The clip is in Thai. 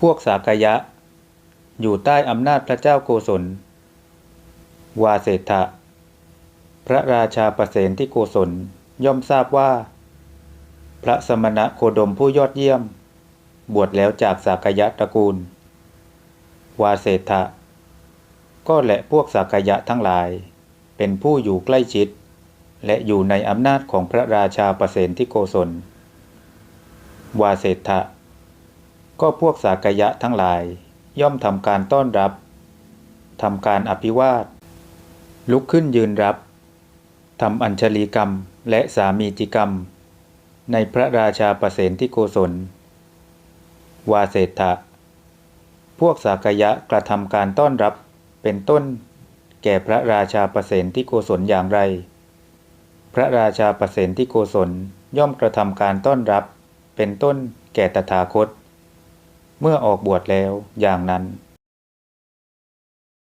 พวกสากยะ อยู่ใต้อำนาจพระเจ้าโกศล วาเศรษฐะพระราชาประเสนที่โกศลย่อมทราบว่า พระสมณะโคดมผู้ยอดเยี่ยม บวชแล้วจากสากยะตระกูล วาเศรษฐะก็และพวกสากยะทั้งหลาย เป็นผู้อยู่ใกล้ชิด และอยู่ในอำนาจของพระราชาประเสนที่โกศล วาเศรษฐะ ก็พวกสากยะทั้งหลาย ย่อมทำการต้อนรับทำการอภิวาท ลุกขึ้นยืนรับทำอัญชลีกรรมและสามีจิกรรม ในพระราชาประเสนที่โกศล วาเศรษะพวกสากยะกระทำการต้อนรับเป็นต้น แก่พระราชาประเสนที่โกศลอย่างไร พระราชาประเสนที่โกศลย่อมกระทำการต้อนรับเป็นต้นแก่ตถาคต เมื่อออกบวชแล้วอย่างนั้น